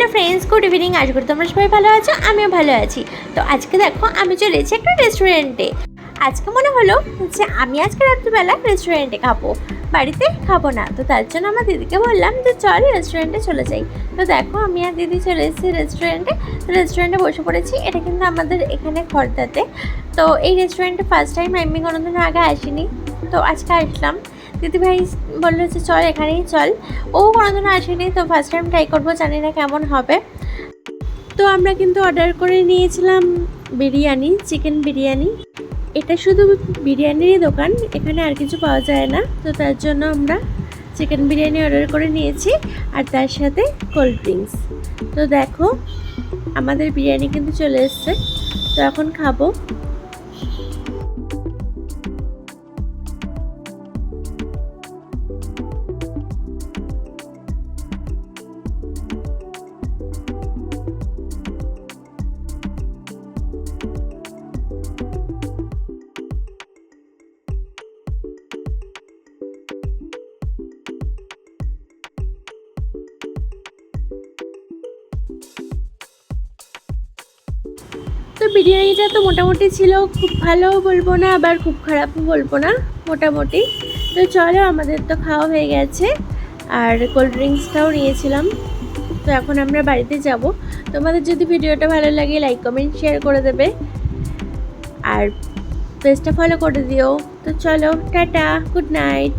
Hello friends good evening আজ করি তোমরা সবাই ভালো আছো, আমিও ভালো আছি। তো আজকে দেখো, আমি চলে এসেছি একটা রেস্টুরেন্টে আজকে মনে হলো যে আমি আজকে রাত্রিবেলা রেস্টুরেন্টে খাব। বাড়িতে খাব না। তো তার জন্য আমার দিদিকে বললাম যে, চল রেস্টুরেন্টে চলে যাই। তো দেখো, আমি আর দিদি চলে এসেছি রেস্টুরেন্টে রেস্টুরেন্টে বসে পড়েছি। এটা কিন্তু আমাদের এখানে খর্দাতে। তো এই রেস্টুরেন্টে ফার্স্ট টাইম আমি কোনোদিন আগে আসিনি। তো আজকে আসলাম। দিদিভাই বলল যে, চল, এখানেই চল। ও কোনোদিন আসেনি, তো ফার্স্ট টাইম ট্রাই করব, জানি না কেমন হবে। তো আমরা কিন্তু অর্ডার করে নিয়েছিলাম বিরিয়ানি চিকেন বিরিয়ানি। এটা শুধু বিরিয়ানিরই দোকান, এখানে আর কিছু পাওয়া যায় না। তো তার জন্য আমরা চিকেন বিরিয়ানি অর্ডার করে নিয়েছি, আর তার সাথে কোল্ড ড্রিঙ্কস তো দেখো, আমাদের বিরিয়ানি কিন্তু চলে এসছে। তো এখন খাব। তো বিরিয়ানিটা তো মোটামুটি ছিল খুব ভালোও বলব না, আবার খুব খারাপও বলব না, মোটামুটি। তো চলো, আমাদের তো খাওয়া হয়ে গেছে। আর কোল্ড ড্রিঙ্কসটাও নিয়েছিলাম। তো এখন আমরা বাড়িতে যাব। তোমাদের যদি ভিডিওটা ভালো লাগে লাইক কমেন্ট শেয়ার করে দেবে। আর পেজটা ফলো করে দিও। তো চলো, টাটা গুড নাইট